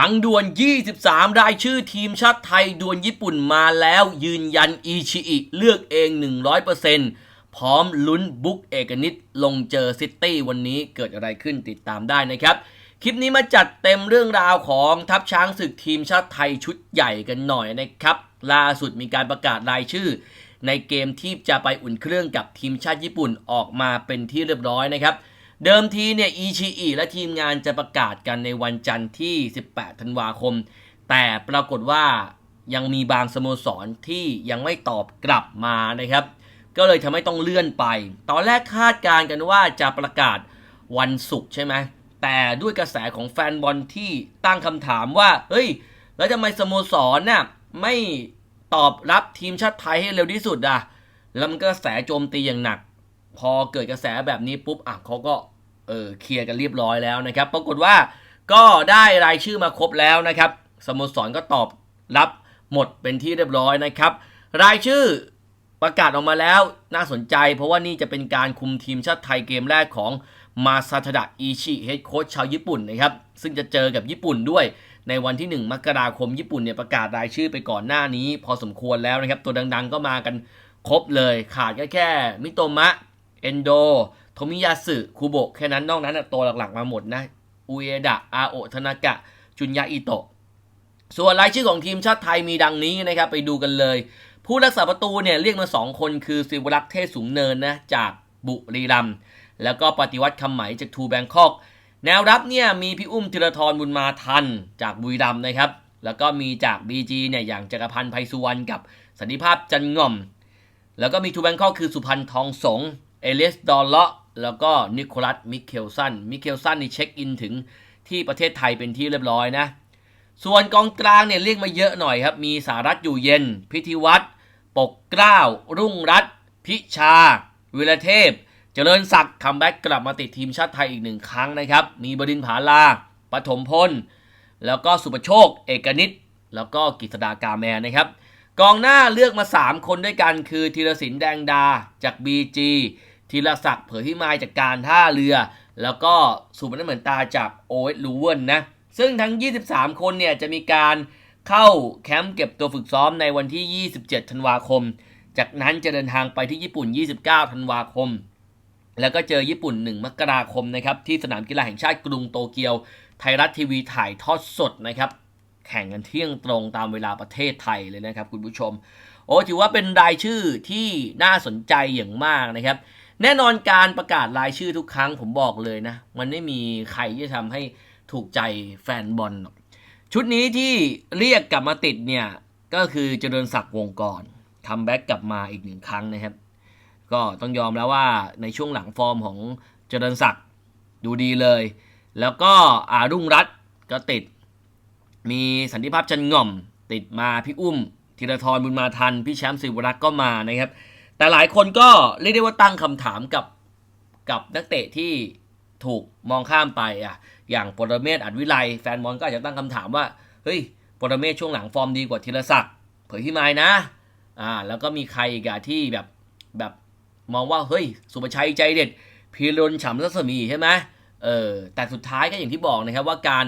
ฝังด่วน 23 รายชื่อทีมชาติไทยด่วนญี่ปุ่นมาแล้วยืนยันอีชิอิเลือกเอง 100%พร้อมลุ้นบุ๊กเอกนิตลงเจอซิตี้วันนี้เกิดอะไรขึ้นติดตามได้นะครับ คลิปนี้มาจัดเต็มเรื่องราวของทัพช้างศึกทีมชาติไทยชุดใหญ่กันหน่อยนะครับ ล่าสุดมีการประกาศรายชื่อ ในเกมที่จะไปอุ่นเครื่องกับทีมชาติญี่ปุ่นออกมาเป็นที่เรียบร้อยนะครับ เดิมทีเนี่ยอีชีอีและทีมงานจะประกาศกันในวันจันทร์ที่ 18 ธันวาคม แต่ปรากฏว่ายังมีบางสโมสรที่ยังไม่ตอบกลับมานะครับ ก็เลยทำให้ต้องเลื่อนไป ตอนแรกคาดการกันว่าจะประกาศวันศุกร์ใช่ไหมแต่ด้วยกระแสของแฟนบอลที่ตั้งคำถามว่า เฮ้ย แล้วทำไมสโมสรน่ะไม่ตอบรับทีมชาติไทยให้เร็วที่สุดอะแล้วมันก็กระแสโจมตีอย่างหนัก พอเกิดกระแสแบบนี้ปุ๊บอะเขาก็เออเคลียร์กันเรียบร้อยแล้วนะครับ ปรากฏว่าก็ได้รายชื่อมาครบแล้วนะครับสโมสรก็ตอบรับหมดเป็นที่เรียบร้อยนะครับ รายชื่อประกาศออกมาแล้วน่าสนใจ เพราะว่านี่จะเป็นการคุมทีมชาติไทยเกมแรกของมาซาทดะอิชิเฮดโค้ชชาวญี่ปุ่นนะครับ ซึ่งจะเจอกับญี่ปุ่นด้วย ในวันที่ 1 มกราคมญี่ปุ่นเนี่ยประกาศรายชื่อไปก่อนหน้านี้ พอสมควรแล้วนะครับ ตัวดังๆ ก็มากันครบเลย ขาดแค่แค่มิโตมะ เอนโด โทมิยาสึ คูโบะ แค่นั้นนอกนั้นตัวหลักๆมาหมดนะ อุเอดะ อาโอะธนากะ จุนยาอิโตะ ส่วนรายชื่อของทีมชาติไทยมีดังนี้นะครับ ไปดูกันเลย ผู้รักษาประตูเนี่ยเรียกมา2คนคือสิวรักษ์เทศสูงเนินนะ จากบุรีรัมย์ แล้วก็ปฏิวัติคำไหมจากทูแบงคอก แนวรับเนี่ยมีพี่อุ้มธีรทรบุญมาทันจากบุรีรัมย์นะครับ แล้วก็มีจาก BG เนี่ยอย่างจักรพันธ์ไพสุวรรณกับสันติภาพจันง่อม แล้วก็มีทูแบงคอกคือสุพันธ์ทองสง เอเลสดอลเลาะแล้วก็นิโคลัสมิเคลสันมิเคลสันนี่เช็คอินถึงที่ประเทศไทยเป็นที่เรียบร้อยนะ ส่วนกองกลางเนี่ยเรียกมาเยอะหน่อยครับ มีสารัตอยู่เย็น พิธีวัตรปกเกล้ารุ่งรัตพิชา วิรเทพ เจริญศักดิ์คัมแบ็กกลับมาติดทีมชาติไทยอีกหนึ่งครั้งนะครับ มีบดินผาลาปฐมพล แล้วก็สุประโชค เอกนิตแล้วก็กิษดากาแมนนะครับ กองหน้าเลือกมา 3 คนด้วยกันคือธีรศิลป์แดงดาจาก BG ธีรศักดิ์เผยพิมายจากการท่าเรือ แล้วก็สุพนันเหมือนตาจากโอเอสลูเวนนะ ซึ่งทั้ง 23 คนเนี่ยจะมีการเข้าแคมป์เก็บตัวฝึกซ้อมในวันที่ 27 ธันวาคม จากนั้นจะเดินทางไปที่ญี่ปุ่น 29 ธันวาคม แล้วก็เจอญี่ปุ่น 1 มกราคมนะครับที่สนามกีฬาแห่งชาติกรุงโตเกียว ไทยรัฐทีวีถ่ายทอดสดนะครับแข่งกันเที่ยงตรงตามเวลาประเทศไทยเลยนะครับคุณผู้ชม โอ้ถือว่าเป็นรายชื่อที่น่าสนใจอย่างมากนะครับ แน่นอนการประกาศรายชื่อทุกครั้งผมบอกเลยนะ มันไม่มีใครที่จะทำให้ถูกใจแฟนบอลหรอกชุดนี้ที่เรียกกลับมาติดเนี่ย ก็คือเจริญศักดิ์วงกรคัมแบ็กกลับมาอีกหนึ่งครั้งนะครับ ก็ต้องยอมแล้วว่าในช่วงหลังฟอร์มของเจริญศักดิ์ดูดีเลย แล้วก็อารุ่งรัตก็ติด มีสันติภาพจันง่อม ติดมาพี่อุ้มธีรทรบุญมาทัน พี่แชมป์ศิวรักษ์ก็มานะครับ แต่หลายคนก็เรียกได้ว่าตั้งคำถามกับกับนักเตะที่ถูกมองข้ามไปอะ อย่างปรเมศอัดวิไลแฟนบอลก็อาจจะตั้งคำถามว่า เฮ้ยปรเมศช่วงหลังฟอร์มดีกว่าธีรศักดิ์เผยพี่ไม้นะ อ่า แล้วก็มีใครอีกอะที่แบบแบบมองว่าเฮ้ย สุประชัยใจเด็ดพีรนฉ่ำรัศมีใช่ไหมเออแต่สุดท้ายก็อย่างที่บอกนะครับว่าการ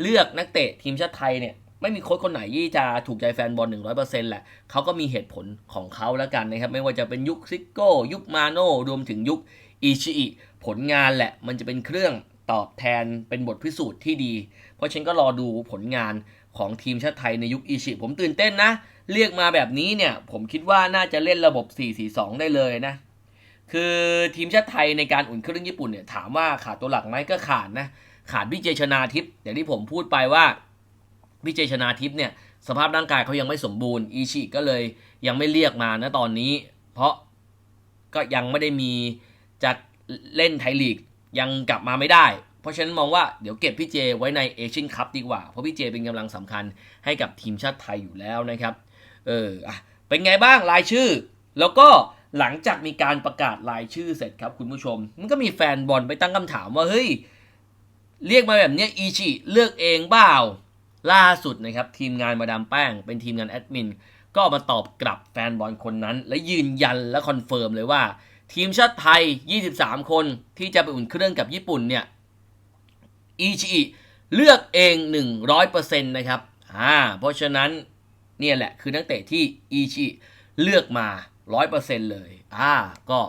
เลือกนักเตะทีมชาติไทยเนี่ย ไม่มีโค้ชคนไหนที่จะถูกใจแฟนบอล 100%แหละเขาก็มีเหตุผลของเขาแล้วกันนะครับ ไม่ว่าจะเป็นยุคซิโก้ ยุคมาโน่รวมถึงยุคอิชิอิผลงานแหละ มันจะเป็นเครื่องตอบแทนเป็นบทพิสูจน์ที่ดี เพราะฉันก็รอดูผลงานของทีมชาติไทยในยุคอิชิผมตื่นเต้นนะ เรียกมาแบบนี้เนี่ย ผมคิดว่าน่าจะเล่นระบบ 4-4-2 ได้เลยนะ คือทีมชาติไทยในการอุ่นเครื่องญี่ปุ่นเนี่ยถามว่าขาดตัวหลักไหมก็ขาดนะ ขาดวิเจชนาทิพย์อย่างที่ผมพูดไปว่า วิเจชนาทิพย์เนี่ยสภาพร่างกายเขายังไม่สมบูรณ์อีชิก็เลยยังไม่เรียกมานะตอนนี้ เพราะก็ยังไม่ได้มีจะเล่นไทยลีกยังกลับมาไม่ได้ เพราะฉะนั้นมองว่าเดี๋ยวเก็บพี่เจไว้ในเอเชียนคัพดีกว่า เพราะพี่เจเป็นกำลังสำคัญให้กับทีมชาติไทยอยู่แล้วนะครับ เอออะเป็นไงบ้างรายชื่อ แล้วก็หลังจากมีการประกาศรายชื่อเสร็จครับคุณผู้ชม มันก็มีแฟนบอลไปตั้งคำถามว่าเฮ้ยเรียกมาแบบนี้อีชิเลือกเองเปล่า ล่าสุดนะครับทีมงานมาดามแป้ง เป็นทีมงานแอดมินก็มาตอบกลับแฟนบอลคนนั้น และยืนยันและคอนเฟิร์มเลยว่า ทีมชาติไทย 23 คนที่จะไปอุ่นเครื่องกับญี่ปุ่นเนี่ยอีชิเลือกเอง 100%นะครับอ่าเพราะฉะนั้นเนี่ยแหละคือนักเตะที่อีชิเลือกมา 100%เลยอ่าก็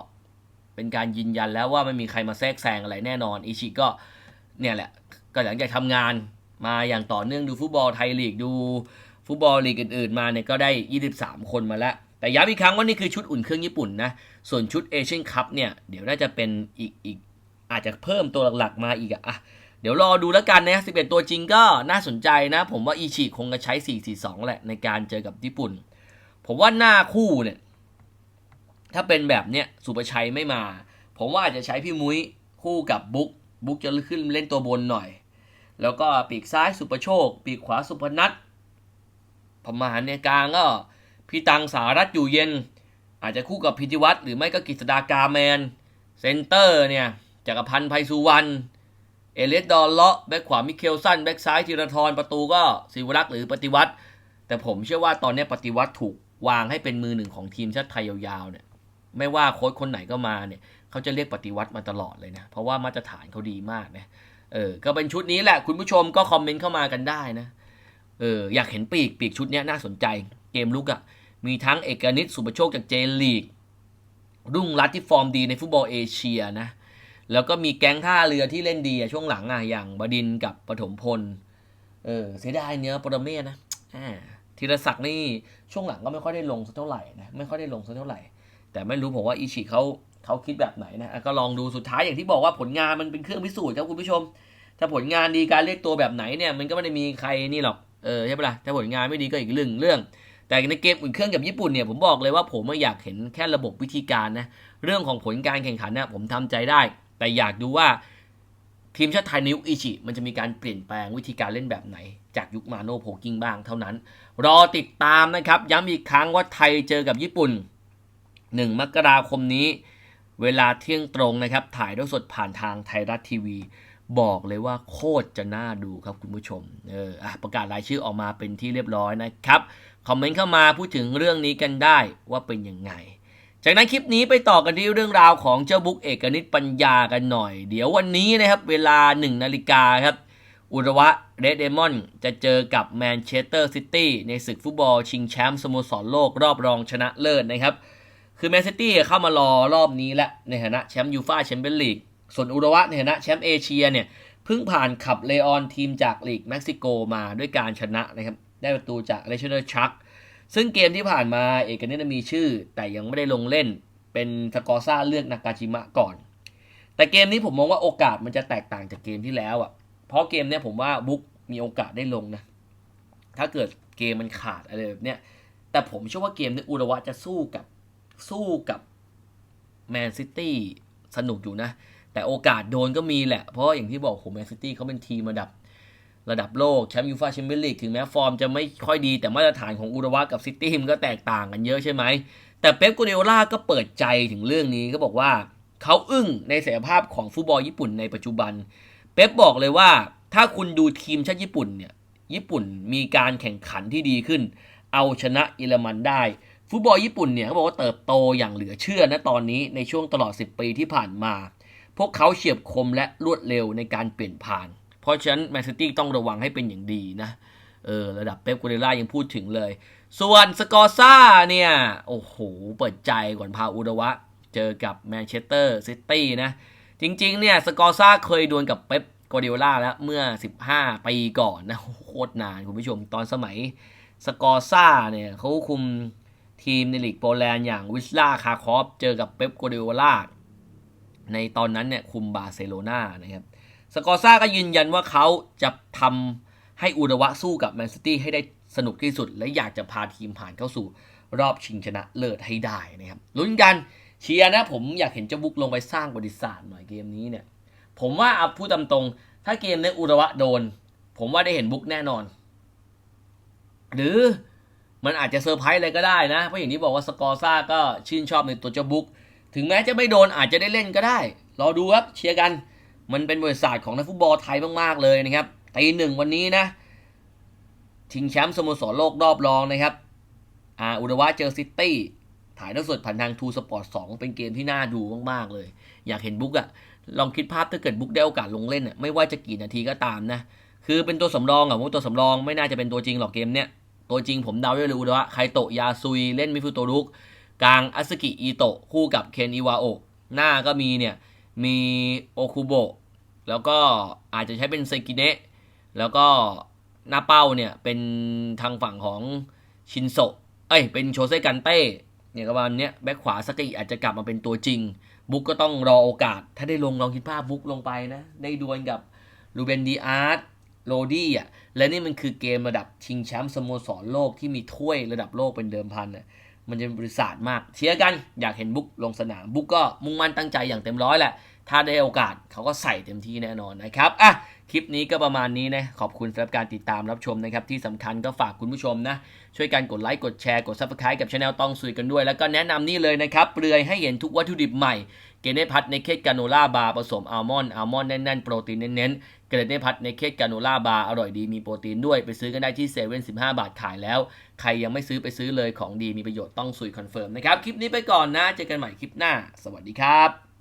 เป็นการยืนยันแล้วว่าไม่มีใครมาแทรกแซงอะไรแน่นอนอีชิก็เนี่ยแหละก็หลังจากทำงาน มาอย่างต่อเนื่องดูฟุตบอลไทยลีกดูฟุตบอลลีกอื่นๆมาเนี่ยก็ได้ 23 คนมาแล้ว แต่ย้ำอีกครั้งว่านี่คือชุดอุ่นเครื่องญี่ปุ่นนะ ส่วนชุดเอเชียนคัพเนี่ย เดี๋ยวน่าจะเป็นอีกอีกอาจจะเพิ่มตัวหลักๆมาอีกอะ่ะเดี๋ยวรอดูแล้วกันนะ 11 ตัวจริงก็น่าสนใจนะ ผมว่าอีชิคงจะใช้ 4-4-2 แหละในการเจอกับญี่ปุ่น ผมว่าหน้าคู่เนี่ย ถ้าเป็นแบบเนี้ยสุประชัยไม่มา ผมว่าอาจจะใช้พี่มุ้ยคู่กับบุ๊กบุ๊กจะขึ้นเล่นตัวบนหน่อย แล้วก็ปีกซ้ายสุประโชค ปีกขวาสุพนัทประมาณเนี่ยกลางก็พี่ตังสารัตอยู่เย็น อาจจะคู่กับพิธิวัตรหรือไม่ก็กฤษดากาแมน เซนเตอร์เนี่ยจักรพันธ์ไพสุวรรณเอเลสดอลเลาะแบ็คขวามิเคลสันแบ็คซ้ายธีรทรประตูก็ศิวรักษ์หรือปฏิวัติ แต่ผมเชื่อว่าตอนนี้ปฏิวัติถูกวางให้เป็นมือหนึ่งของทีมชาติไทยยาวๆเนี่ยไม่ว่าโค้ชคนไหนก็มาเนี่ยเขาจะเรียกปฏิวัติมาตลอดเลยนะ เพราะว่ามาตรฐานเขาดีมากนะ เออ ก็เป็นชุดนี้แหละ คุณผู้ชมก็คอมเมนต์เข้ามากันได้นะ เออ อยากเห็นปีกปีกชุดนี้น่าสนใจ เกมลุกอะ่ะ มีทั้งเอกนิตสุประโชคจากเจลีก รุ่งรัตที่ฟอร์มดีในฟุตบอลเอเชียนะ แล้วก็มีแก๊งท่าเรือที่เล่นดีช่วงหลังอะอย่างบดินกับปฐมพล เออ เสียดายเนื้อปรเมศนะอ่าธีรศักดิ์นี่ช่วงหลังก็ไม่ค่อยได้ลงสักเท่าไหร่นะ ไม่ค่อยได้ลงสักเท่าไหร่ แต่ไม่รู้ผมว่าอิชิเขา เขาคิดแบบไหนนะก็ลองดูสุดท้ายอย่างที่บอกว่าผลงานมันเป็นเครื่องพิสูจน์ครับคุณผู้ชม ถ้าผลงานดีการเรียกตัวแบบไหนเนี่ยมันก็ไม่ได้มีใครนี่หรอกเออใช่ปะล่ะถ้าผลงานไม่ดีก็อีกเรื่องเรื่อง แต่ในเกมอุ่นเครื่องกับญี่ปุ่นเนี่ยผมบอกเลยว่าผมไม่อยากเห็นแค่ระบบวิธีการนะเรื่องของผลการแข่งขันเนี่ยผมทำใจได้ แต่อยากดูว่าทีมชาติไทยในยุคอิชิมันจะมีการเปลี่ยนแปลงวิธีการเล่นแบบไหน จากยุคมาโนโพกิ้งบ้างเท่านั้น รอติดตามนะครับ ย้ำอีกครั้งว่าไทยเจอกับญี่ปุ่น 1 มกราคมนี้ เวลาเที่ยงตรงนะครับ ถ่ายด้วยสดผ่านทางไทยรัฐทีวี บอกเลยว่าโคตรจะน่าดูครับคุณผู้ชม เอออประกาศรายชื่อออกมาเป็นที่เรียบร้อยนะครับ คอมเมนต์เข้ามาพูดถึงเรื่องนี้กันได้ว่าเป็นยังไง จากนั้นคลิปนี้ไปต่อกันที่เรื่องราวของเจ้าบุ๊กเอกนิตปัญญากันหน่อย เดี๋ยววันนี้นะครับ เวลา1นาฬิกาครับอุรวะเรดเดมอนจะเจอกับแมนเชสเตอร์ซิตี้ในศึกฟุตบอลชิงแชมป์สโมสรโลกรอบรองชนะเลิศนะครับ คือแมนซิตี้เข้ามารอรอบนี้และในฐานะแชมป์ยูฟ่าแชมเปี้ยนลีก ส่วนอุรวะในฐานะแชมป์เอเชียเนี่ยเพิ่งผ่านขับเลออนทีมจากลีกเม็กซิโกมาด้วยการชนะนะครับได้ประตูจากเลเชอร์ชักซึ่งเกมที่ผ่านมาเอกนิตมีชื่อ แต่ยังไม่ได้ลงเล่นเป็นสกอร์ซ่าเลือกนากาจิมะก่อน แต่เกมนี้ผมมองว่าโอกาสมันจะแตกต่างจากเกมที่แล้วอะ เพราะเกมเนี้ยผมว่าบุ๊กมีโอกาสได้ลงนะ ถ้าเกิดเกมมันขาดอะไรแบบเนี้ยแต่ผมเชื่อว่าเกมนี้อุระวะจะสู้กับ สู้กับแมนซิตี้สนุกอยู่นะ แต่โอกาสโดนก็มีแหละ เพราะอย่างที่บอกโหแมนซิตี้เขาเป็นทีมระดับระดับโลกแชมป์ยูฟ่าแชมเปี้ยนลีกถึงแม้ฟอร์มจะไม่ค่อยดีแต่มาตรฐานของอุระวะกับซิตี้มันก็แตกต่างกันเยอะใช่ไหม แต่เป๊ปกูเดโอล่าก็เปิดใจถึงเรื่องนี้ก็บอกว่า เขาอึ้งในศักยภาพของฟุตบอลญี่ปุ่นในปัจจุบัน เป๊ปบอกเลยว่าถ้าคุณดูทีมชาติญี่ปุ่นเนี่ยญี่ปุ่นมีการแข่งขันที่ดีขึ้น เอาชนะเยอรมันได้ ฟุตบอลญี่ปุ่นเนี่ยเขาบอกว่าเติบโตอย่างเหลือเชื่อนะตอนนี้ในช่วงตลอด 10 ปีที่ผ่านมา พวกเขาเฉียบคมและรวดเร็วในการเปลี่ยนผ่าน เพราะฉะนั้นแมนซิตี้ต้องระวังให้เป็นอย่างดีนะเออระดับเป๊ปกูเดล่ายังพูดถึงเลย ส่วนสกอร์ซ่าเนี่ย โอ้โห เปิดใจก่อนพาอุดวะ เจอกับแมนเชสเตอร์ซิตี้นะ จริงๆ เนี่ยสกอร์ซ่าเคยดวลกับเป๊ปกูเดล่าแล้วเมื่อ 15 ปีก่อนนะโคตรนานคุณผู้ชมตอนสมัยสกอร์ซ่าเนี่ยเขาคุม ทีมในลีกโปแลนด์อย่างวิสลาคาคอฟเจอกับเป๊ปกูเดล่าในตอนนั้นเนี่ยคุมบาร์เซโลนานะครับสกอร์ซ่าก็ยืนยันว่าเขาจะทำให้อุดวะสู้กับแมนซิตี้ให้ได้สนุกที่สุด และอยากจะพาทีมผ่านเข้าสู่รอบชิงชนะเลิศให้ได้นะครับลุ้นกันเชียร์นะผมอยากเห็นเจ้าบุกลงไปสร้างประวัติศาสตร์หน่อยเกมนี้เนี่ยผมว่าเอาพูดตามตรง ถ้าเกมในอุดวะโดน ผมว่าได้เห็นบุกแน่นอน หรือ มันอาจจะเซอร์ไพรส์อะไรก็ได้นะ เพราะอย่างที่บอกว่าสกอร์ซ่าก็ชื่นชอบในตัวเจ้าบุกถึงแม้จะไม่โดนอาจจะได้เล่นก็ได้ รอดูครับเชียร์กัน มันเป็นบริษัทของนักฟุตบอลไทยมากๆเลยนะครับตีหนึ่งวันนี้นะชิงแชมป์สโมสรโลกรอบรองนะครับอาอุดวะเจอซิตี้ถ่ายทอดสดผ่านทางทูสปอร์ตสเป็นเกมที่น่าดูมากๆเลย อยากเห็นบุ๊กอะลองคิดภาพถ้าเกิดบุ๊กได้โอกาสลงเล่นอะไม่ว่าจะกี่นาทีก็ตามนะ คือเป็นตัวสำรองอะผมว่าตัวสำรองไม่น่าจะเป็นตัวจริงหรอกเกมเนี้ย ตัวจริงผมเดาได้เลยว่าไคโตะยาซุยเล่นมิฟุโตรุก กลางอัสกิอิโตะคู่กับเคนอิวาโอะหน้าก็มีเนี่ย มีโอคุโบะแล้วก็อาจจะใช้เป็นเซกิเนะแล้วก็หน้าเป้าเนี่ย เป็นทางฝั่งของชินโซเอ้ย เป็นโชเซกันเต้เนี่ยก็ประมาณเนี้ยแบ็คขวาสกิอาจจะกลับมาเป็นตัวจริง บุ๊กก็ต้องรอโอกาส ถ้าได้ลงลองคิดภาพบุ๊กลงไปนะ ได้ดวลกับลูเบนดีอาร์ต โรดี้อะ และนี่มันคือเกมระดับชิงแชมป์สโมสรโลกที่มีถ้วยระดับโลกเป็นเดิมพันอะมันจะเป็นบริษัทมากเชียร์กันอยากเห็นบุ๊กลงสนามบุ๊กก็มุ่งมั่นตั้งใจอย่างเต็มร้อยแหละ ถ้าได้โอกาสเขาก็ใส่เต็มที่แน่นอนนะครับอะคลิปนี้ก็ประมาณนี้นะขอบคุณสำหรับการติดตามรับชมนะครับ ที่สำคัญก็ฝากคุณผู้ชมนะ ช่วยกันกดไลค์กดแชร์กด subscribe กับช anel ต้องซุยกันด้วย แล้วก็แนะนำนี่เลยนะครับเปลือยให้เห็นทุกวัตถุดิบใหม่เกเนพัทในเคสกาโนล่าบาร์ผสมอัลมอนด์อัลมอนด์แน่นๆ โปรตีนเน้นๆเกเนพัทในเคสกาโนล่าบาร์อร่อยดีมีโปรตีนด้วยไปซื้อกันได้ที่เซเว่นสิบห้าบาทขายแล้ว ใครยังไม่ซื้อไปซื้อเลยของดีมีประโยชน์ต้องซุยคอนเฟิร์มนะครับคลิปนี้ไปก่อนนะเจอกันใหม่คลิปหน้า สวัสดีครับ